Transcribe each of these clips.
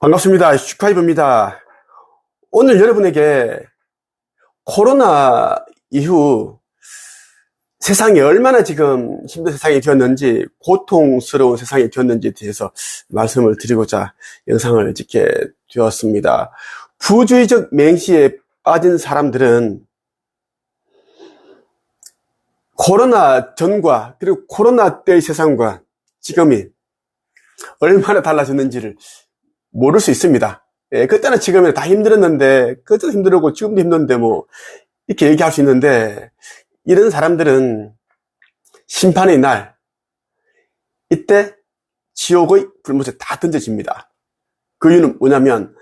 반갑습니다. 슈카이브입니다. 오늘 여러분에게 코로나 이후 세상이 얼마나 지금 힘든 세상이 되었는지, 고통스러운 세상이 되었는지에 대해서 말씀을 드리고자 영상을 찍게 되었습니다. 부주의적 맹시에 빠진 사람들은 코로나 전과 그리고 코로나 때의 세상과 지금이 얼마나 달라졌는지를 모를 수 있습니다. 예, 그때는 지금은 다 힘들었는데, 그때도 힘들었고, 지금도 힘든데, 뭐, 이렇게 얘기할 수 있는데, 이런 사람들은 심판의 날, 이때 지옥의 불못에 다 던져집니다. 그 이유는 뭐냐면,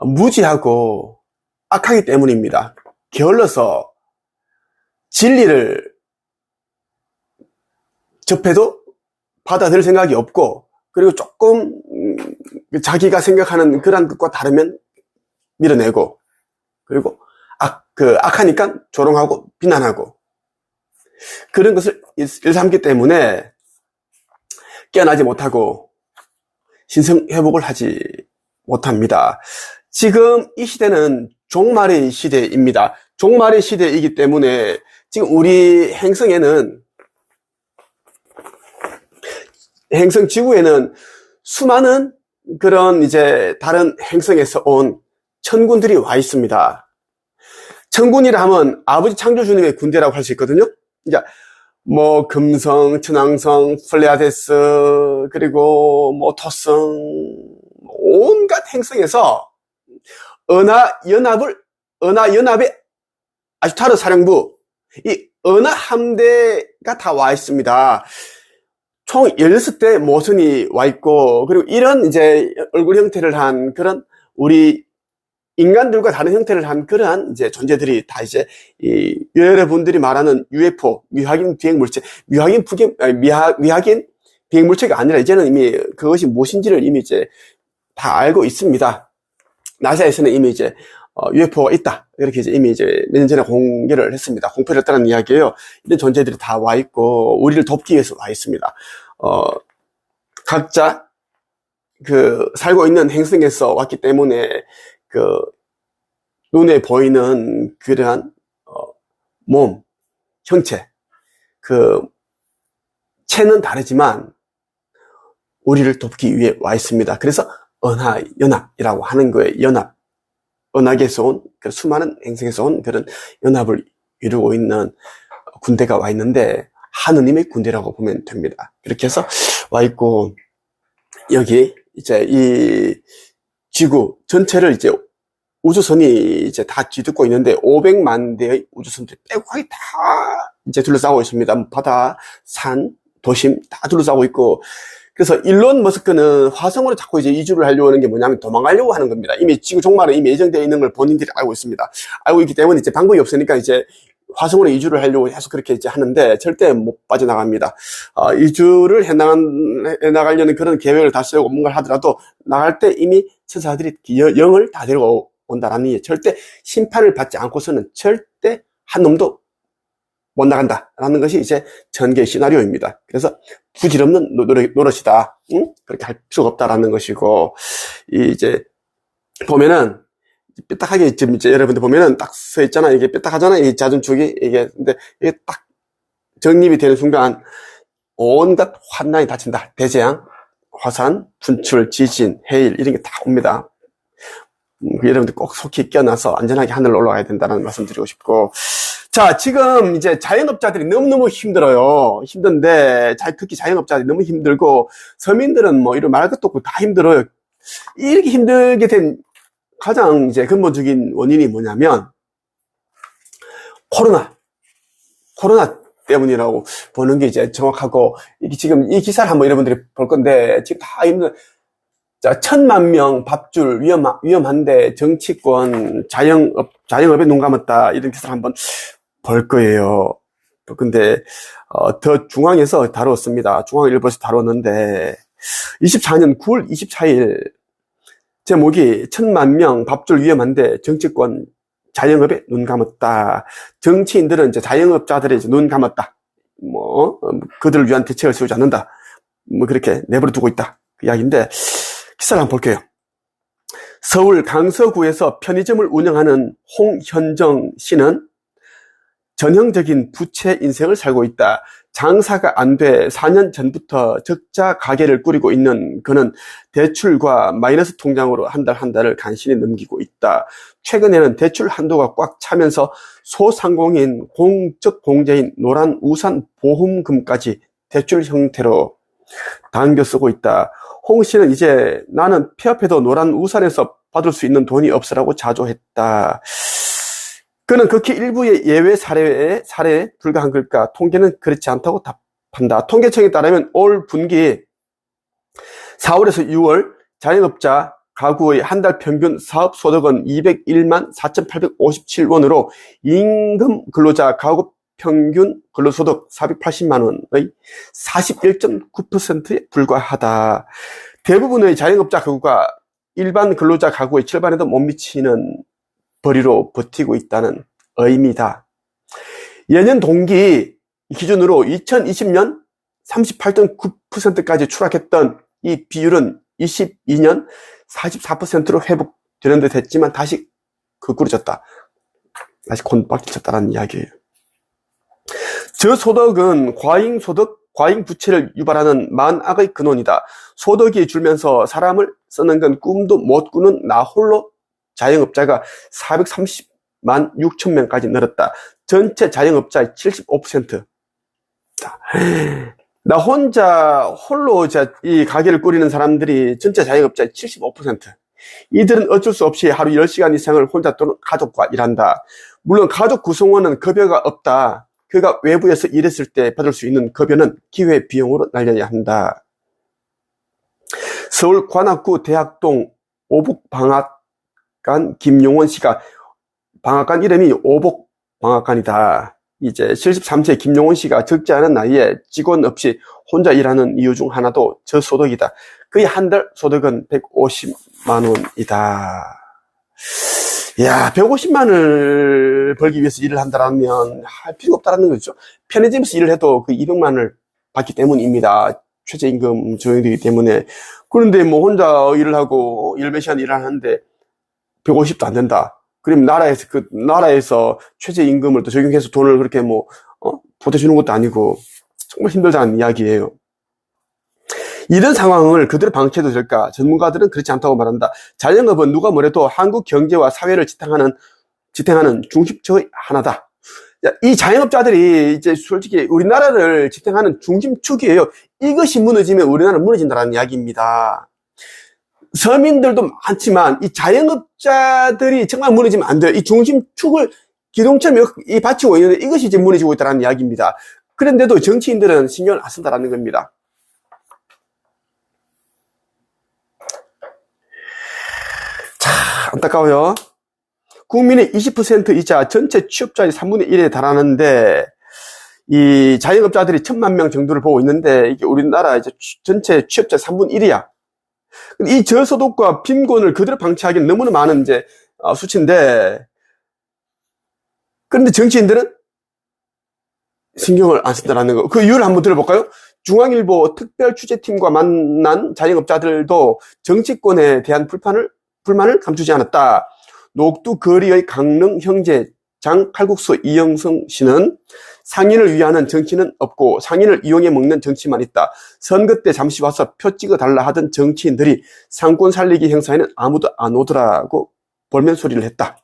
무지하고 악하기 때문입니다. 게을러서 진리를 접해도 받아들일 생각이 없고, 그리고 조금 자기가 생각하는 그런 것과 다르면 밀어내고 그리고 악, 그 악하니까 조롱하고 비난하고 그런 것을 일삼기 때문에 깨어나지 못하고 신성 회복을 하지 못합니다. 지금 이 시대는 종말의 시대입니다. 종말의 시대이기 때문에 지금 우리 행성에는 행성 지구에는 수많은 그런 이제 다른 행성에서 온 천군들이 와 있습니다. 천군이라 하면 아버지 창조주님의 군대라고 할 수 있거든요. 이제 뭐 금성, 천왕성, 플레아데스 그리고 뭐 토성 온갖 행성에서 은하 연합을 은하 연합의 아슈타르 사령부 이 은하 함대가 다 와 있습니다. 총 16대 모선이 와 있고, 그리고 이런 이제 얼굴 형태를 한 그런 우리 인간들과 다른 형태를 한 그러한 이제 존재들이 다 이제 이 여러분들이 말하는 UFO, 미확인 비행 물체, 미확인 아니, 미하, 미확인 비행 물체가 아니라 이제는 이미 그것이 무엇인지를 이미 이제 다 알고 있습니다. 나사에서는 이미 이제 어, UFO가 있다. 이렇게 이제 이미 이제 몇 년 전에 공개를 했습니다. 공표를 했다는 이야기예요. 이런 존재들이 다 와 있고, 우리를 돕기 위해서 와 있습니다. 어, 각자 그 살고 있는 행성에서 왔기 때문에 그 눈에 보이는 그러한 어, 몸, 형체, 그 체는 다르지만 우리를 돕기 위해 와 있습니다. 그래서 은하 연합이라고 하는 거예요. 연합. 은하계에서 온, 그 수많은 행성에서 온 그런 연합을 이루고 있는 군대가 와 있는데, 하느님의 군대라고 보면 됩니다. 그렇게 해서 와 있고, 여기 이제 이 지구 전체를 이제 우주선이 이제 다 뒤덮고 있는데 500만 대의 우주선들이 빼곡하게 다 이제 둘러싸고 있습니다. 바다, 산, 도심 다 둘러싸고 있고 그래서 일론 머스크는 화성으로 자꾸 이제 이주를 하려고 하는 게 뭐냐면 도망가려고 하는 겁니다. 이미 지구 종말은 이미 예정되어 있는 걸 본인들이 알고 있습니다. 알고 있기 때문에 이제 방법이 없으니까 이제 화성으로 이주를 하려고 해서 그렇게 이제 하는데 절대 못 빠져나갑니다. 어, 이주를 해나가려는 그런 계획을 다 세우고 뭔가를 하더라도 나갈 때 이미 천사들이 영을 다 데리고 온다라는 절대 심판을 받지 않고서는 절대 한 놈도 못 나간다 라는 것이 이제 전개 시나리오입니다. 그래서 부질없는 노릇, 노릇이다. 응? 그렇게 할 필요가 없다라는 것이고 이제 보면은 삐딱하게 지금 이제 여러분들 보면은 딱 서 있잖아. 이게 삐딱하잖아. 이 자전축이 이게 근데 이게 딱 정립이 되는 순간 온갖 환난이 닥친다. 대재앙, 화산, 분출, 지진, 해일 이런 게 다 옵니다. 음, 여러분들 꼭 속히 껴나서 안전하게 하늘로 올라가야 된다는 말씀 드리고 싶고 자, 지금 이제 자영업자들이 너무너무 힘들어요. 힘든데, 특히 자영업자들이 너무 힘들고, 서민들은 뭐 이런 말 것도 없고 다 힘들어요. 이렇게 힘들게 된 가장 이제 근본적인 원인이 뭐냐면, 코로나. 코로나 때문이라고 보는 게 이제 정확하고, 이게 지금 이 기사를 한번 여러분들이 볼 건데, 지금 다 힘든, 자, 천만 명 밥줄 위험, 위험한데 정치권, 자영업, 자영업에 눈 감았다. 이런 기사를 한번 볼 거예요. 근데 어, 더 중앙에서 다뤘습니다. 중앙 일보에서 다뤘는데 24년 9월 24일 제목이 천만 명 밥줄 위험한데 정치권 자영업에 눈 감았다. 정치인들은 이제 자영업자들의 이제 눈 감았다. 뭐 그들을 위한 대책을 세우지 않는다. 뭐 그렇게 내버려 두고 있다. 그 이야기인데 기사를 한번 볼게요. 서울 강서구에서 편의점을 운영하는 홍현정 씨는 전형적인 부채 인생을 살고 있다. 장사가 안 돼 4년 전부터 적자 가게를 꾸리고 있는 그는 대출과 마이너스 통장으로 한달한 달을 간신히 넘기고 있다. 최근에는 대출 한도가 꽉 차면서 소상공인 공적 공제인 노란 우산 보험금까지 대출 형태로 당겨 쓰고 있다. 홍 씨는 이제 나는 폐업해도 노란 우산에서 받을 수 있는 돈이 없으라고 자조했다. 그는 극히 일부의 예외 사례에 사례에 불과한 걸까? 통계는 그렇지 않다고 답한다. 통계청에 따르면 올 분기 4월에서 6월 자영업자 가구의 한 달 평균 사업 소득은 201만 4,857원으로 임금 근로자 가구 평균 근로소득 480만 원의 41.9%에 불과하다. 대부분의 자영업자 가구가 일반 근로자 가구의 절반에도 못 미치는 벌이로 버티고 있다는 의미다. 예년 동기 기준으로 2020년 38.9%까지 추락했던 이 비율은 22년 44%로 회복되는 듯 했지만 다시 거꾸로 졌다. 다시 곤박쳤다는 이야기예요. 저소득은 과잉소득, 과잉부채를 유발하는 만악의 근원이다. 소득이 줄면서 사람을 쓰는 건 꿈도 못 꾸는 나 홀로 자영업자가 430만 6천 명까지 늘었다. 전체 자영업자의 75%. 나 혼자 홀로 이 가게를 꾸리는 사람들이 전체 자영업자의 75%. 이들은 어쩔 수 없이 하루 10시간 이상을 혼자 또는 가족과 일한다. 물론 가족 구성원은 급여가 없다. 그가 외부에서 일했을 때 받을 수 있는 급여는 기회 비용으로 날려야 한다. 서울 관악구 대학동 오북방 학관 김용원 씨가 방학관 이름이 오복 방학관이다. 이제 73세 김용원 씨가 적지 않은 나이에 직원 없이 혼자 일하는 이유 중 하나도 저소득이다. 그의 한 달 소득은 150만 원이다. 야, 150만을 벌기 위해서 일을 한다면 할 필요가 없다는 거죠. 편의점에서 일을 해도 그 200만을 받기 때문입니다. 최저임금 적용되기 때문에. 그런데 뭐 혼자 일을 하고 일몇 시간 일을 하는데 150도 안 된다. 그럼 나라에서 그 나라에서 최저 임금을 또 적용해서 돈을 그렇게 뭐 어? 보태주는 것도 아니고 정말 힘들다는 이야기예요. 이런 상황을 그대로 방치해도 될까? 전문가들은 그렇지 않다고 말한다. 자영업은 누가 뭐래도 한국 경제와 사회를 지탱하는, 지탱하는 중심적의 하나다. 이 자영업자들이 이제 솔직히 우리나라를 지탱하는 중심축이에요. 이것이 무너지면 우리나라는 무너진다는 이야기입니다. 서민들도 많지만 이 자영업자들이 정말 무너지면 안 돼요. 이 중심축을 기동처럼 이 받치고 있는데 이것이 이제 무너지고 있다는 이야기입니다. 그런데도 정치인들은 신경을 안 쓴다는 겁니다. 안타까워요. 국민의 20% 이자 전체 취업자의 3분의 1에 달하는데 이 자영업자들이 천만 명 정도를 보고 있는데 이게 우리나라 이제 전체 취업자 3분의 1이야. 이 저소득과 빈곤을 그대로 방치하기는 너무나 많은 이제 어, 수치인데 그런데 정치인들은 신경을 안 쓴다는 거. 그 이유를 한번 들어볼까요? 중앙일보 특별 취재팀과 만난 자영업자들도 정치권에 대한 불판을 불만을 감추지 않았다. 녹두 거리의 강릉 형제 장 칼국수 이영성 씨는 상인을 위하는 정치는 없고 상인을 이용해 먹는 정치만 있다. 선거 때 잠시 와서 표 찍어 달라 하던 정치인들이 상권 살리기 행사에는 아무도 안 오더라고 볼멘 소리를 했다.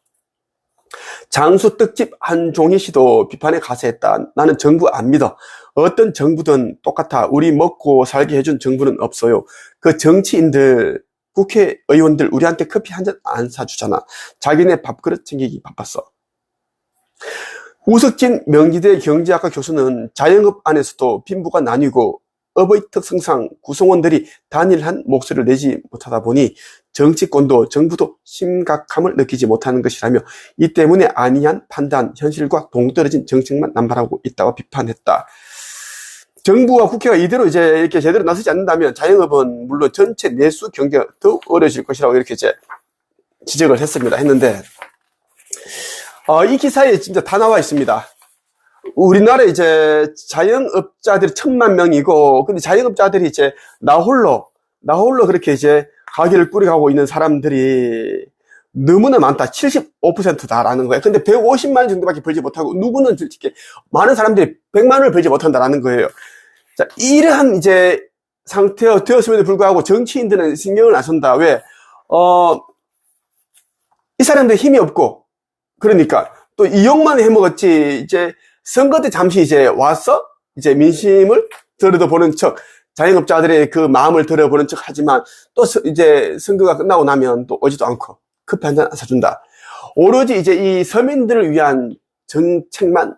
장수 떡집 한종희 씨도 비판에 가세했다. 나는 정부 안 믿어. 어떤 정부든 똑같아. 우리 먹고 살게 해준 정부는 없어요. 그 정치인들 국회의원들 우리한테 커피 한 잔 안 사주잖아. 자기네 밥그릇 챙기기 바빴어. 우석진 명지대 경제학과 교수는 자영업 안에서도 빈부가 나뉘고 업의 특성상 구성원들이 단일한 목소리를 내지 못하다 보니 정치권도 정부도 심각함을 느끼지 못하는 것이라며 이 때문에 아니한 판단, 현실과 동떨어진 정책만 남발하고 있다고 비판했다. 정부와 국회가 이대로 이제 이렇게 제대로 나서지 않는다면 자영업은 물론 전체 내수 경제가 더 어려질 것이라고 이렇게 이제 지적을 했습니다. 했는데, 어, 이 기사에 진짜 다 나와 있습니다. 우리나라 이제 자영업자들이 천만 명이고, 근데 자영업자들이 이제 나 홀로, 나 홀로 그렇게 이제 가게를 꾸려가고 있는 사람들이 너무나 많다. 75%다라는 거예요. 근데 150만 원 정도밖에 벌지 못하고 누구는 솔직히 많은 사람들이 100만 원을 벌지 못한다라는 거예요. 자, 이러한 이제 상태가 되었음에도 불구하고 정치인들은 신경을 안 쓴다. 왜? 어, 이 사람들 힘이 없고, 그러니까 또 이용만 해먹었지, 이제 선거 때 잠시 이제 와서 이제 민심을 들여다보는 척, 자영업자들의 그 마음을 들여보는 척 하지만 또 서- 이제 선거가 끝나고 나면 또 오지도 않고 커피 한 잔 사준다. 오로지 이제 이 서민들을 위한 정책만,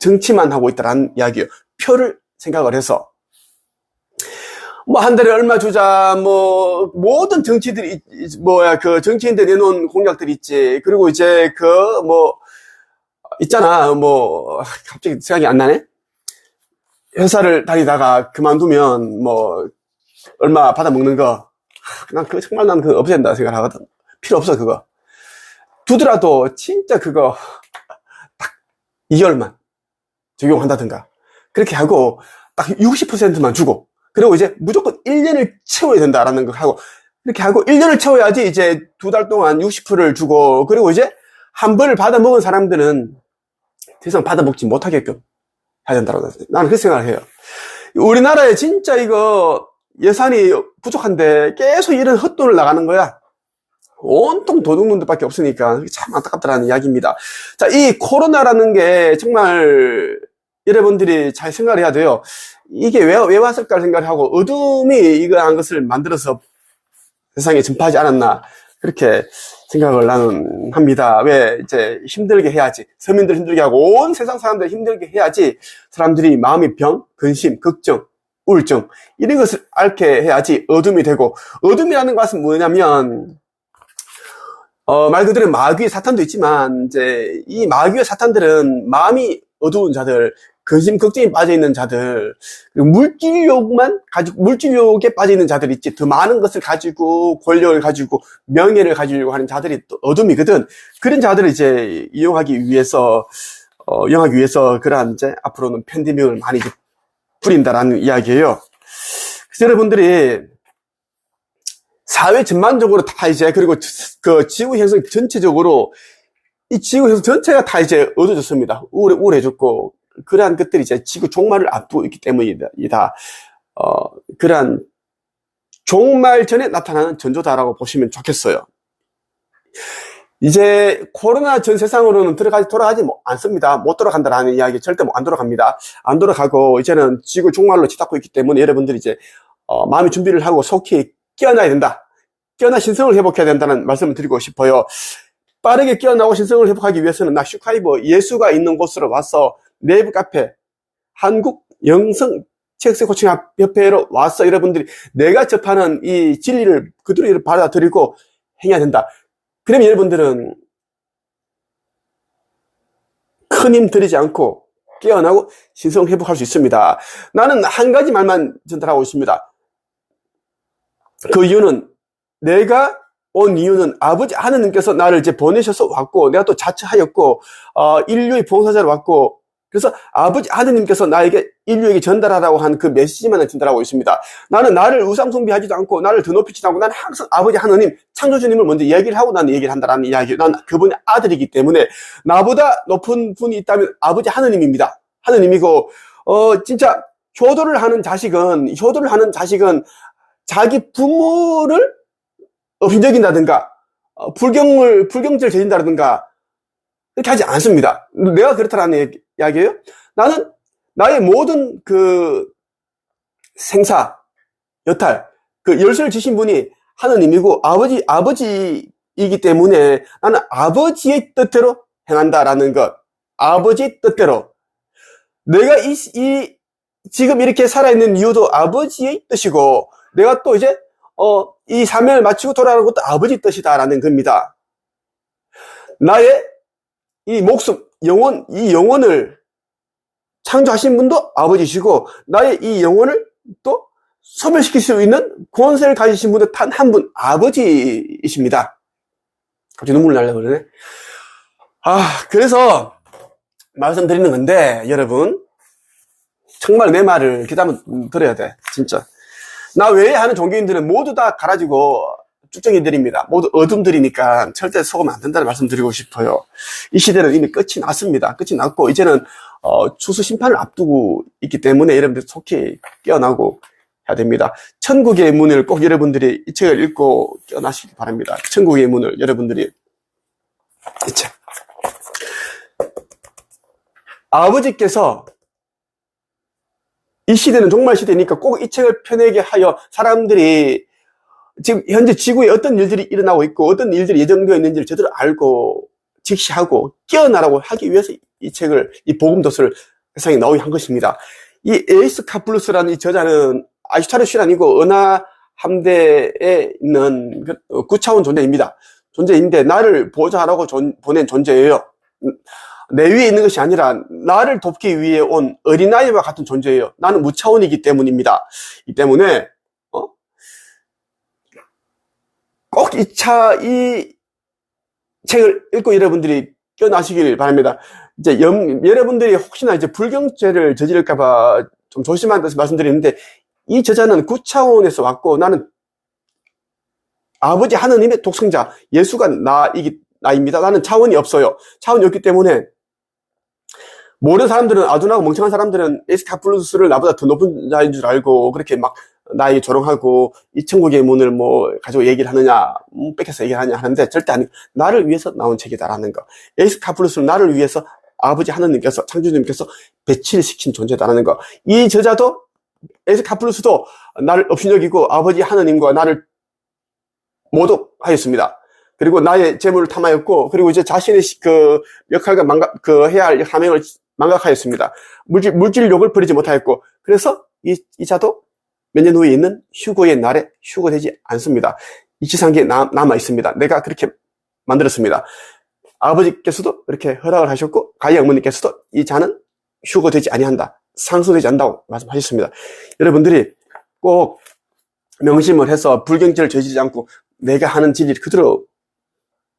정치만 하고 있다라는 이야기예요. 표를 생각을 해서. 뭐, 한 달에 얼마 주자, 뭐, 모든 정치들이, 뭐야, 그 정치인들 내놓은 공약들 있지. 그리고 이제 그, 뭐, 있잖아. 뭐, 갑자기 생각이 안 나네? 회사를 다니다가 그만두면, 뭐, 얼마 받아 먹는 거. 난 그거 정말 난 그거 없앤다 생각을 하거든. 필요 없어, 그거. 두더라도 진짜 그거 딱 2개월만 적용한다든가. 그렇게 하고 딱 60%만 주고 그리고 이제 무조건 1년을 채워야 된다라는 거 하고 이렇게 하고 1년을 채워야지 이제 두 달 동안 60%를 주고 그리고 이제 한 번을 받아 먹은 사람들은 더 이상 받아 먹지 못하게끔 해야 된다고 나는 그 생각을 해요. 우리나라에 진짜 이거 예산이 부족한데 계속 이런 헛돈을 나가는 거야. 온통 도둑놈들 밖에 없으니까 참 안타깝다라는 이야기입니다. 자, 이 코로나라는 게 정말 여러분들이 잘 생각을 해야 돼요. 이게 왜, 왜 왔을까 생각을 하고 어둠이 이러한 것을 만들어서 세상에 전파하지 않았나 그렇게 생각을 나는 합니다. 왜 이제 힘들게 해야지 서민들 힘들게 하고 온 세상 사람들 힘들게 해야지 사람들이 마음의 병, 근심, 걱정, 우울증 이런 것을 앓게 해야지 어둠이 되고 어둠이라는 것은 뭐냐면 어, 말 그대로 마귀의 사탄도 있지만, 이제, 이 마귀의 사탄들은 마음이 어두운 자들, 근심, 걱정에 빠져있는 자들, 물질욕만 가지고, 물질욕에 빠져있는 자들 있지. 더 많은 것을 가지고, 권력을 가지고, 명예를 가지려고 하는 자들이 또 어둠이거든. 그런 자들을 이제 이용하기 위해서, 어, 이용하기 위해서, 그러한 이제, 앞으로는 팬데믹을 많이 뿌린다라는 이야기예요. 그래서 여러분들이, 사회 전반적으로 다 이제 그리고 그 지구 형성 전체적으로 이 지구 형성 전체가 다 이제 어두워졌습니다. 우울해, 우울해졌고 그러한 것들이 이제 지구 종말을 앞두고 있기 때문이다. 어, 그러한 종말 전에 나타나는 전조다라고 보시면 좋겠어요. 이제 코로나 전 세상으로는 들어가지 돌아가지 뭐 않습니다. 못 돌아간다라는 이야기 절대 뭐 안 돌아갑니다. 안 돌아가고 이제는 지구 종말로 치닫고 있기 때문에 여러분들이 이제 어, 마음의 준비를 하고 속히 깨어나야 된다. 깨어나 신성을 회복해야 된다는 말씀을 드리고 싶어요. 빠르게 깨어나고 신성을 회복하기 위해서는 나 슈카이버 예수가 있는 곳으로 와서 네이버 카페 한국 영성 책세 코칭 협회로 와서 여러분들이 내가 접하는 이 진리를 그대로 받아들이고 행해야 된다. 그러면 여러분들은 큰 힘 들이지 않고 깨어나고 신성 회복할 수 있습니다. 나는 한 가지 말만 전달하고 있습니다. 그 이유는 내가 온 이유는 아버지 하느님께서 나를 이제 보내셔서 왔고 내가 또 자처하였고 어, 인류의 봉사자로 왔고 그래서 아버지 하느님께서 나에게 인류에게 전달하라고 한 그 메시지만을 전달하고 있습니다. 나는 나를 우상 숭배하지도 않고 나를 더 높이지도 않고 나는 항상 아버지 하느님 창조주님을 먼저 얘기를 하고 나는 얘기를 한다라는 이야기. 난 그분의 아들이기 때문에 나보다 높은 분이 있다면 아버지 하느님입니다. 하느님이고 어 진짜 효도를 하는 자식은 효도를 하는 자식은 자기 부모를 업신적인다든가 어, 불경을 불경죄를 저진다든가 이렇게 하지 않습니다. 내가 그렇다라는 얘기- 이야기예요. 나는 나의 모든 그 생사 여탈 그 열쇠를 지신 분이 하느님이고 아버지 아버지이기 때문에 나는 아버지의 뜻대로 행한다라는 것. 아버지의 뜻대로 내가 이, 이 지금 이렇게 살아있는 이유도 아버지의 뜻이고 내가 또 이제 어, 이 사명을 마치고 돌아가는 것도 아버지 뜻이다라는 겁니다. 나의 이 목숨, 영혼, 이 영혼을 창조하신 분도 아버지시고, 나의 이 영혼을 또 소멸시킬 수 있는 권세를 가지신 분도 단 한 분, 아버지이십니다. 갑자기 눈물 나려고 그러네. 아, 그래서 말씀드리는 건데, 여러분. 정말 내 말을 귀담아 들어야 돼. 진짜. 나 외에 하는 종교인들은 모두 다 가라지고 쭉정이들입니다. 모두 어둠들이니까 절대 속으면 안 된다는 말씀 드리고 싶어요. 이 시대는 이미 끝이 났습니다. 끝이 났고, 이제는, 어, 추수 심판을 앞두고 있기 때문에 여러분들 속히 깨어나고 해야 됩니다. 천국의 문을 꼭 여러분들이 이 책을 읽고 깨어나시기 바랍니다. 천국의 문을 여러분들이 이 책. 아버지께서 이 시대는 종말 시대니까 꼭 이 책을 펴내게 하여 사람들이 지금 현재 지구에 어떤 일들이 일어나고 있고 어떤 일들이 예정되어 있는지를 제대로 알고 직시하고 깨어나라고 하기 위해서 이 책을 이 복음 도서를 세상에 나오게 한 것입니다. 이 에이스 카플루스라는 이 저자는 아이슈타르슈는 아니고 은하 함대에 있는 그, 어, 구차원 존재입니다. 존재인데 나를 보호자라고 존- 보낸 존재예요. 내 위에 있는 것이 아니라 나를 돕기 위해 온 어린아이와 같은 존재예요. 나는 무차원이기 때문입니다. 이 때문에 어? 꼭 이 차, 이 책을 읽고 여러분들이 깨어나시길 바랍니다. 이제 염- 여러분들이 혹시나 이제 불경죄를 저지를까봐 좀 조심한다고 말씀드리는데 이 저자는 구차원에서 왔고 나는 아버지 하느님의 독생자 예수가 나이기 나입니다. 나는 차원이 없어요. 차원이 없기 때문에 모르는 사람들은 아둔하고 멍청한 사람들은 에스카플루스를 나보다 더 높은 자인 줄 알고 그렇게 막 나이 조롱하고 이 천국의 문을 뭐 가지고 얘기를 하느냐 음, 뺏겨서 얘기를 하냐 하는데 절대 아니 나를 위해서 나온 책이다라는 거 에스카플루스는 나를 위해서 아버지 하느님께서 창조주님께서 배치를 시킨 존재다라는 거 이 저자도 에스카플루스도 나를 업신여기고 아버지 하느님과 나를 모독하였습니다. 그리고 나의 재물을 탐하였고, 그리고 이제 자신의 시- 그 역할과 망각, 그 해야 할 사명을 망각하였습니다. 물질, 물질 욕을 버리지 못하였고, 그래서 이, 이 자도 몇 년 후에 있는 휴거의 날에 휴거되지 않습니다. 이 지상기에 남, 남아 있습니다. 내가 그렇게 만들었습니다. 아버지께서도 이렇게 허락을 하셨고, 가희 어머니께서도 이 자는 휴거되지 아니한다. 상속되지 않는다고 말씀하셨습니다. 여러분들이 꼭 명심을 해서 불경죄를 저지르지 않고 내가 하는 진리를 그대로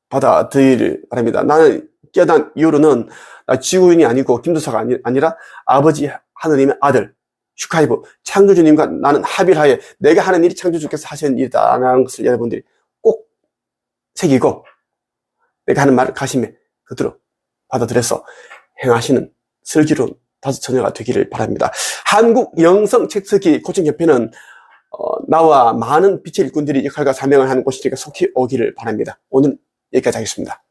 받아들이길 바랍니다. 나는 깨어난 이후로는 나 지구인이 아니고 김도사가 아니, 아니라 아버지 하느님의 아들 슈카이브 창조주님과 나는 하에 내가 하는 일이 창조주께서 하시는 일이다라는 것을 여러분들이 꼭 새기고 내가 하는 말을 가심에 그대로 받아들여서 행하시는 슬기로운 다섯 처녀가 되기를 바랍니다. 한국 영성 책쓰기 코칭 협회는 어, 나와 많은 빛의 일꾼들이 역할과 사명을 하는 곳이니까 속히 오기를 바랍니다. 오늘 여기까지 하겠습니다.